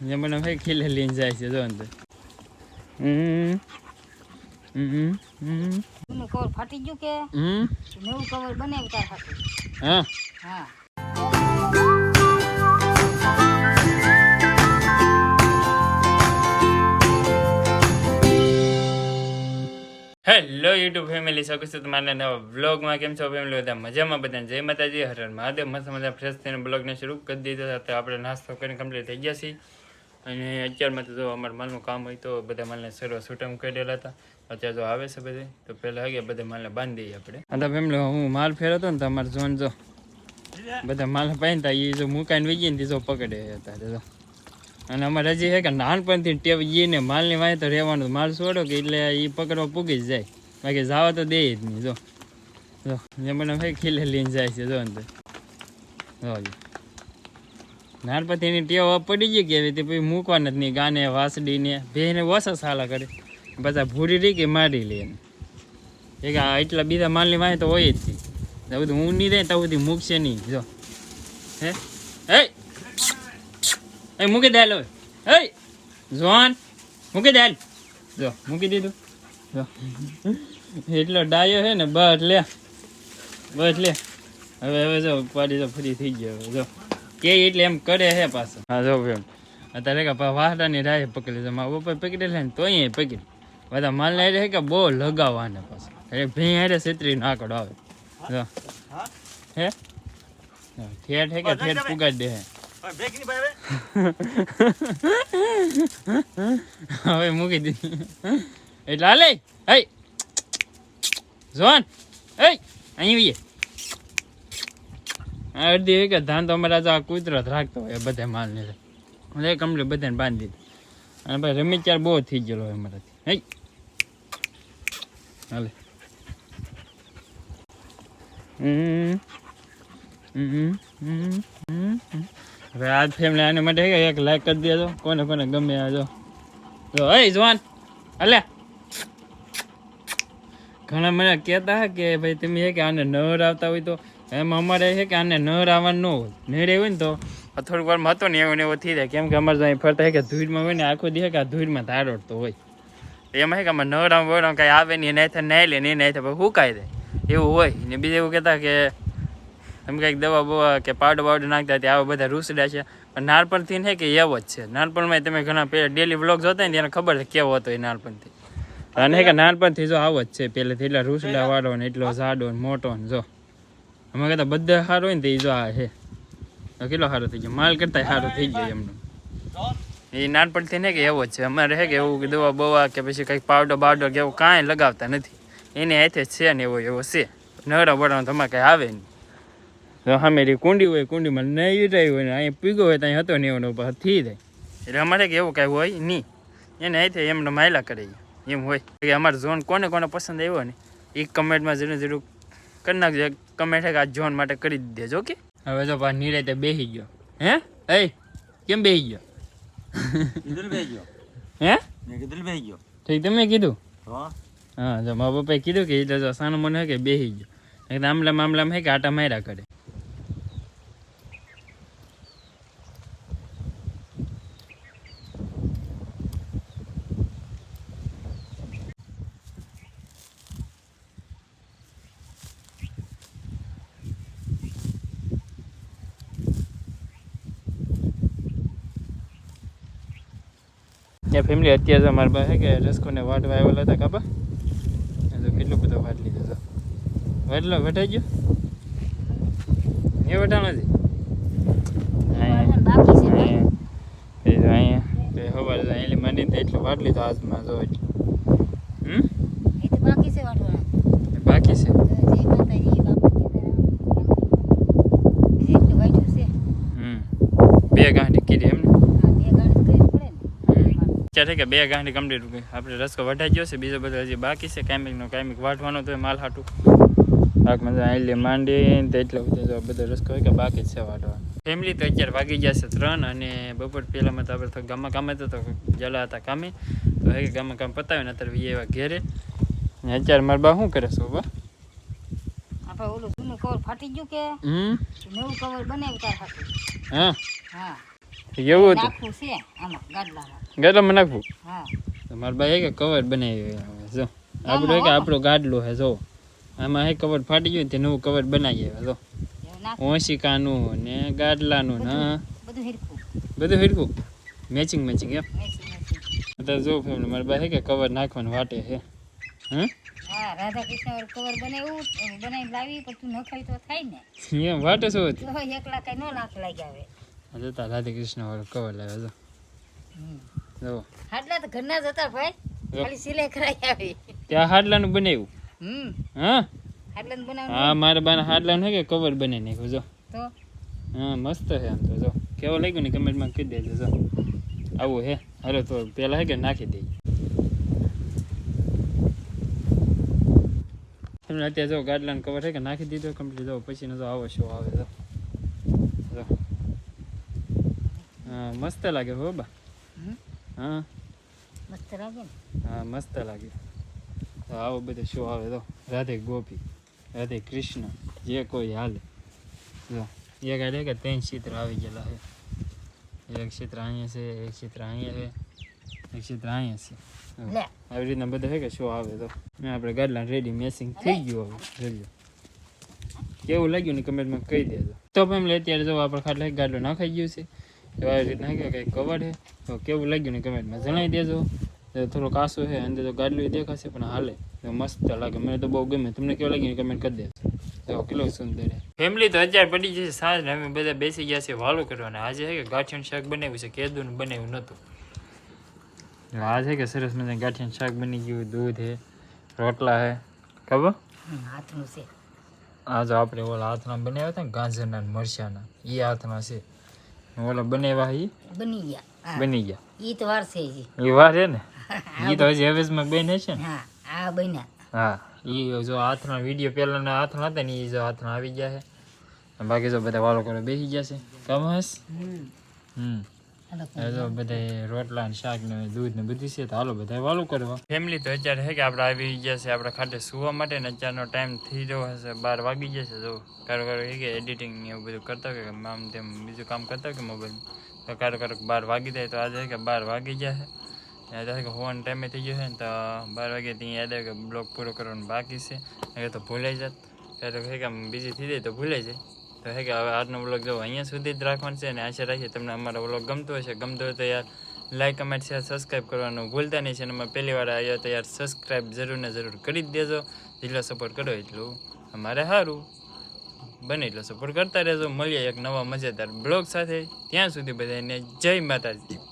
જે મને ભાઈ ખીલે લઈને જાય છે જો અંદર કવર ફાટી ગયું કે? નવું કવર બનાવ્યું તાર હા હા. હેલો યુટ્યુબ ફેમિલી સ્વાગત છે તમારા નવા બ્લોગમાં કેમ છો ફેમિલી બધા મજામાં બધાને જય માતાજી. હરણ મહાદેવ. મસ્ત મજા ફ્રેશ થઈને બ્લોગને શરૂ કરી દીધો હતો. આપણે નાસ્તો કરીને કમ્પ્લીટ થઈ ગયા છીએ. અને અત્યારમાં તો જો અમારા માલનું કામ હોય તો બધા માલને સર્વ છૂટમ કરેલા હતા. અત્યારે જો આવે છે બધે. તો પહેલાં આગે બધા માલને બાંધી દઈએ આપણે. આ તો હું માલ ફેરવતો ને તમારે જોન જો બધા માલ પાઈનતા એ જો મુકાઈને વહી ને જો પકડે હતા જો. અને અમારે હજી છે કે નાનપણથી ટેવ ને માલની વાંહે તો રહેવાનું માલ છોડો કે એટલે એ પકડવા પૂગી જ જાય. બાકી જાવા તો દે જ નહીં, જો. જો જે મને ભાઈ ખીલે લઈને જાય છે, જો અંદર જો. નાનપણથી એની ટેવ પડી ગઈ કેવી તે પછી મૂકવા નથી ગાને વાસડીને બેને ઓછા સાલા કરે. બધા ભૂરી રહી કે મારી લે એ કે એટલા બીજા માલની વાંહે તો હોય જ નહીં. તો બધું હું નહીં રહે તો બધી મૂકશે નહીં. જો. હે? હે? એ મૂકી દે લો હે? જોન મૂકી દે જો, મૂકી દીધું. જો. એટલો ડાયો છે ને, બસ લે. બસ લે. હવે હવે જો પાડી તો ફ્રી થઈ ગયો. જો. કે એટલે એમ કરે હે પાછો. હા જો એમ અત્યારે કે વાહડાની રાહ પકડી છે મારા પપ્પા પકડી લે ને તો અહીંયા પકડી. બધા માલ ને છે કે બહુ લગાવવાને પાછો. એટલે ભેં હારે છેતરી નાકડો આવે. જો. હે? ઠેઠ હે કે ઠેઠ પુગાડી દે હે. હવે મૂકી દીધી એટલે હાલે. હે જોન. હે અહીં વીએ અડધી એક ધાન તો અમારા તો આ કૂતરો જ રાખતો હોય બધા માલ ને એટલે કમ્પ્લીટ બધાને બાંધી દીધી. અને ભાઈ રમી ચાર બહુ થઈ ગયેલો હોય અમારાથી. હે હાલે. હવે આ ફેમિલી આને માટે એક લાઈક કરી દેજો. કોને કોને ગમે આ જો. જો એ જવાન. અલે ઘણા મને કહેતા હે કે ભાઈ તમે હે કે આને નવર આવતા હોય તો એમ અમારે છે કે આને નર આવવાનું ન હોય. નેડે હોય ને તો થોડીક વારમાં હતો ને એવું એવું થઈ જાય. કેમ કે અમારે અહીં ફરતા કે ધૂળમાં હોય ને આખો દી હે કે આ ધૂળમાં ધારોડતો હોય. એમાં કે આમાં નર આમ વળ કાંઈ આવે નહીં નહીં થાય, નહીં લે, નહીં નહીં થાય હુકાઈ દે એવું હોય. ને બીજું એવું કહેતા કે એમ કંઈક દવા બવા કે પાવડર બાવડર નાખતા ત્યાં આવા બધા રૂસડા છે. પણ નાનપણથી ને કે એવો જ છે. નાનપણમાં તમે ઘણા પહેલાં ડેલી વ્લોગ જોતા ને એને ખબર છે કેવો હતો એ નાનપણથી. અને કે નાનપણથી જો આવો જ છે. પહેલેથી એટલે રૂસડા વાળો ને એટલો જાડો ને મોટો ને જો. અમે કહેતા બધા સારો હોય ને તો જો આ છે. કેટલો સારો થઈ ગયો? માલ કરતા સારો થઈ ગયો એમનો. એ નાનપણથી ને કે એવો જ છે. અમારે હે કે એવું દવા બવા કે પછી કંઈક પાવડર બાવડર કે એવું કાંઈ લગાવતા નથી. એને હાથે છે ને એવો એવો છે. નવરા બળા તમારે કાંઈ આવે નહીં. તો સામેરી કુંડી હોય, કુંડીમાં નહીં રહી હોય ને, અહીંયા પીગો હોય ત્યાં હતો ને એનો ઉપર થઈ જાય. એટલે અમારે કે એવું કાંઈ હોય નહીં. એને હાથે એમને માયલા કરે એમ હોય. કે અમારો ઝોન કોને કોને પસંદ આવ્યો ને એ કમેન્ટમાં જરૂર જરૂર કરી નાખજો. કમેન્ટ આ જોન માટે કરી જ દેજો ઓકે? હવે જો પા નિરાતે બેસી ગયો. હે? એ કેમ બેસી ગયો? કીધું બેસી ગયો. હે? મેં કીધું બેસી ગયો. ઠીક તમે કીધું? હા. હા જો મા પપ્પાએ કીધું કે એ જો સાનો મને હે કે બેસી ગયો. એટલે મામલામાં હે કે આટા માર્યા કરે. ત્યાં ફેમિલી અત્યારે તો મારા પાસે કે રસકોને વાટવા આવેલા હતા કાપા એ તો કેટલો બધો વાટ લીધો હતો. વાટલો વટાઈ ગયો? એ વટાણો છે. અહીંયા એ તો સવારે માંડીને એટલું વાટ લીધો હાથમાં જો હમ એ તો બાકી છે વાટવાના એ બાકી છે તો જય માતાજી બાપા કીધા એટલું વાટ્યું છે હમ બે ગાંઠી કીધી એમને હા બે ગાડી તો કરવી પડે અત્યારે કે બે ગાંઠી કમ્પ્લીટ આપણે રસ્કો વઢાઈ ગયો છે બીજો બધો હજી બાકી છે કાયમિકનો કાયમિક વાટવાનો તો માલ હાટું. પાકમાં આઈલી માંડી તો એટલો બધો બધો રસ્કો હોય કે બાકી છે વાટવાનો. ફેમિલી તો અત્યારે વાગી ગયા છે ત્રણ અને બપોર પહેલામાં તો આપણે તો ગામમાં કામે તો જલા હતા કામે. તો હવે ગામમાં કામ પતાવ્યું અત્યારે વી એવા ઘેરે. ને અત્યારે મારા બા શું કરે છે બા? આપણે ઓલું જૂનું કવર ફાટી ગયું કે? નવું કવર બનાવ્યું તાર હા. હા. એવું હતું છે આમાં ગાડલામાં. ગાડલામાં નાખવું? હા. તમારા ભાઈ કે કવર બનાવી જો. આપણું કે આપણો ગાડલો હે જો. આમાં હે કવર ફાટી ગયું તે નવું કવર બનાવી જો. ઓશિકાનું ને ગાડલાનું ને બધું હિરખું. બધું હિરકું મેચિંગ મેચિંગ એમ? અત્યારે જો ફેમિલી મારા ભાઈ કે કવર નાખવાનું વાટે છે. હા? રાધા કૃષ્ણ કવર બનાવ્યું એમ લાવી પણ તું નખાય તો થાય ને. એમ વાટે શું હતું એકલા કઈ ન નાખ લાગ્યા જોતા રાધે કૃષ્ણ વાળું કવર લાવ્યા જો જો હાડલા તો ઘરના જ હતા ભાઈ. ખાલી સિલાઈ કરાઈ આવી. ત્યાં હાડલાનું બનાવ્યું? હમ. હા? હાડલા બનાવ્યું હા મારા બાના હાડલાનું હે કે કવર બનાવી નાખ્યું જો. તો? હા મસ્ત છે આમ તો જો. કેવો લાગ્યું ને કમેન્ટમાં કહી દેજો જો. આવું હે. હાલો તો પેલા હે કે નાખી દઈએ? તમને અત્યારે જો ગાડલાનું કવર છે કે નાખી દીધો કમ્પ્લીટ જો પછી જો આવો શો આવે જો જો હા મસ્ત લાગે હો બા હમ. હા મસ્ત લાગે ને હા મસ્ત લાગે તો આવો બધો શો આવે તો રાધે ગોપી રાધે કૃષ્ણ જે કોઈ હાલે જો એક આડે કે ત્રણ ચિત્ર આવી ગયેલા છે એક ચિત્ર અહીંયા છે એક ચિત્ર અહીંયા છે એક ચિત્ર અહીંયા છે જો. લે આવી રીતના બધા છે કે શો આવે તો ને આપણે ગાડલા રેડી મેસિંગ થઈ ગયું હવે જોજો કેવું લાગ્યું ને કમેન્ટમાં કહી દેજો તો ફેમિલી અત્યારે જો આપણે ખાટલા ગાડલો નાખાઈ ગયું છે તો આવી રીતના કે કંઈક કવર છે. તો કેવું લાગ્યું ને કમેન્ટમાં જણાવી દેજો. થોડું કાસો છે અંદર તો ગાડલું દેખાશે પણ હાલે. તો મસ્ત લાગે. મને તો બહુ ગમે. તમને કેવું લાગ્યું કમેન્ટ કરી દેજો. તો કેટલું સુંદર ફેમિલી તો અત્યારે પડી જશે સાંજ અમે બધા બેસી ગયા છે વાલો કરવાના આજે છે કે ગાંઠિયાનું શાક બનાવ્યું છે કેદું બનાવ્યું નહોતું. આજે છે કે સરસ મજાનું ગાંઠિયાનું શાક બની ગયું. દૂધ હે રોટલા હે ખબર? હાથનું છે. આ જો આપણે ઓલા હાથના બનાવ્યા હતા ને ગાજરના મરચાના એ હાથના છે. ઓલા બનાવ્યા એ બની ગયા બની ગયા. ઈ તો વાર છે એ વાર છે ને? એ તો હજી હવેસમાં બને છે ને? હા આ બન્યા. હા એ જો હાથના વીડિયો પહેલાના હાથના હતા ને એ જો હાથના આવી ગયા છે બાકી જો બધા વાલો કરે બેસી ગયા છે. કમસ હમ. હમ. જો બધા રોટલા ને શાક ને દૂધ ને બધી છે તો હાલો બધા વાલું કરવા ફેમિલી તો અત્યારે છે કે આપણે આવી ગયા છે આપણે ખાતે સુવા માટે ને અત્યારનો ટાઈમ થઈ રહ્યો હશે બાર વાગી જશે જો. કારો કારો એ કે એડિટિંગ ને એવું બધું કરતા હોય કે આમ તેમ બીજું કામ કરતા હોય કે મોબાઈલ તો કારો કારો બાર વાગી જાય તો આજે કે બાર વાગી જશે યાદ કે હોવાનો ટાઈમે થઈ ગયો છે ને તો બાર વાગે ત્યાં યાદ આવે કે બ્લોગ પૂરો કરવાનો બાકી છે. તો ભૂલાઈ જાત. ક્યારેક છે કે આમ બીજી થઈ જાય તો ભૂલાઈ જાય. તો હે કે હવે આજનો વ્લોગ જો અહીંયા સુધી જ રાખવાનો છે અને આશા રાખીએ તમને અમારો વ્લોગ ગમતો હશે. ગમતો હોય તો યાર લાઈક કમેન્ટ શેર સબસ્ક્રાઈબ કરવાનું ભૂલતા નહીં. છે અને અમે પહેલી વાર આવ્યો તો યાર સબસ્ક્રાઈબ જરૂર ને જરૂર કરી જ દેજો. જેટલો સપોર્ટ કરો એટલું અમારે સારું. બને એટલો સપોર્ટ કરતા રહેજો. મળીએ એક નવા મજેદાર બ્લોગ સાથે. ત્યાં સુધી બધાને જય માતાજી.